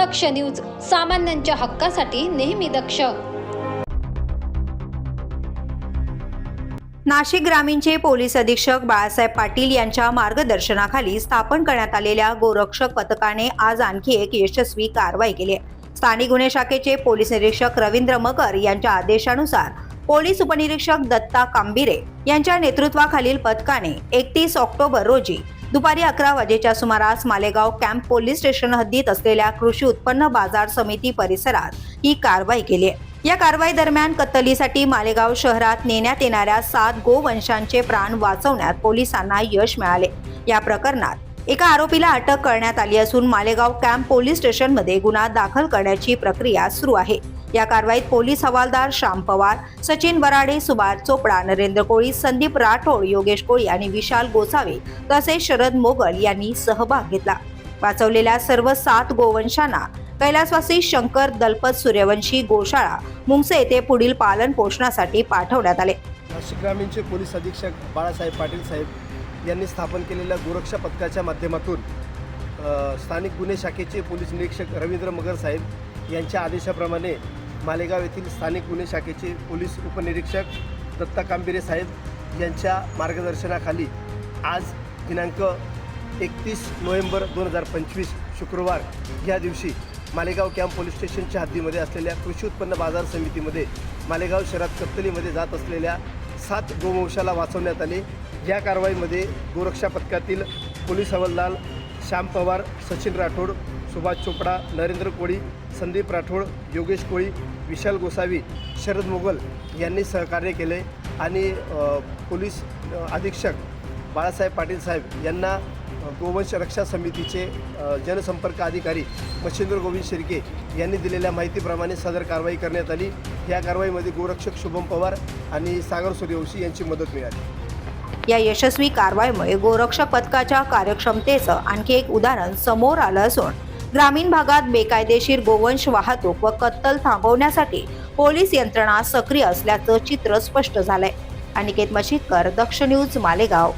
दक्ष news सामान्यांच्या हक्कासाठी नेहमी दक्ष. नाशिक ग्रामीणचे पोलीस अधीक्षक बाळासाहेब पाटील यांच्या मार्गदर्शनाखाली स्थापन करण्यात आलेल्या गोरक्षक पथकाने आज आणखी एक यशस्वी कारवाई केली आहे. स्थानिक गुन्हे शाखेचे पोलीस निरीक्षक रवींद्र मगर यांच्या आदेशानुसार पोलीस उपनिरीक्षक दत्ता कांबिरे यांच्या नेतृत्वाखालील पथकाने एकतीस ऑक्टोबर रोजी दुपारी अकरा वाजेच्या सुमारास मालेगाव कॅम्प पोलीस स्टेशन हद्दीत असलेल्या कृषी उत्पन्न बाजार समिती परिसरात ही कारवाई केली आहे. या कारवाई दरम्यान कत्तलीसाठी मालेगाव शहरात नेण्यात येणाऱ्या सात गोवंशांचे प्राण वाचवण्यात पोलिसांना यश मिळाले. या प्रकरणात एका आरोपीला अटक करण्यात आली असून मालेगाव कॅम्प पोलीस स्टेशनमध्ये गुन्हा दाखल करण्याची प्रक्रिया सुरू आहे. या कारवाईत पोलीस हवालदार श्याम पवार सचिन बराडे सुभाष चोपडा नरेंद्र कोळी संदीप राठोड योगेश कोळी आणि विशाल गोसावे तसेच शरद मोगल यांनी सहभाग घेतला. वाचवलेल्या सर्व सात गोवंशांना कैलासवासी शंकर दलपत सूर्यवंशी गोशाळा मुंगसे येथे पुढील पालन पोषणासाठी पाठवण्यात आले. नाशिक ग्रामीणचे पोलीस अधीक्षक बाळासाहेब पाटील साहेब यांनी स्थापन केलेल्या गोरक्षा पथकाच्या माध्यमातून स्थानिक गुन्हे शाखेचे पोलीस निरीक्षक रवींद्र मगर साहेब यांच्या आदेशाप्रमाणे मालेगाव येथील स्थानिक गुन्हे शाखेचे पोलीस उपनिरीक्षक दत्ता कांबिरे साहेब यांच्या मार्गदर्शनाखाली आज दिनांक एकतीस नोव्हेंबर दोन हजार पंचवीस शुक्रवार या दिवशी मालेगाव कॅम्प पोलीस स्टेशनच्या हद्दीमध्ये असलेल्या कृषी उत्पन्न बाजार समितीमध्ये मालेगाव शहरात कत्तलीमध्ये जात असलेल्या सात गोवंशाला वाचवण्यात आले. या कारवाईमध्ये गोरक्षा पथकातील पोलीस हवालदार श्याम पवार सचिन राठोड सुभाष चोपडा नरेंद्र कोळी संदीप राठोड योगेश कोळी विशाल गोसावी शरद मोगल यांनी सहकार्य केले आणि पोलीस अधीक्षक बाळासाहेब पाटील साहेब यांना गोवंश रक्षा समितीचे जनसंपर्क अधिकारी मच्छिंद्र गोविंद शिर्के यांनी दिलेल्या माहितीप्रमाणे सदर कारवाई करण्यात आली. या कारवाईमध्ये गोरक्षक शुभम पवार आणि सागर सूर्यवंशी यांची मदत मिळाली. या यशस्वी कारवाईमुळे गोरक्षक पथकाच्या कार्यक्षमतेचं आणखी एक उदाहरण समोर आलं असून ग्रामीण भागात बेकायदेशीर गोवंश वाहतूक व कत्तल थांबवण्यासाठी पोलीस यंत्रणा सक्रिय असल्याचं चित्र स्पष्ट झालंय. अनिकेत मशीदकर दक्ष न्यूज मालेगाव.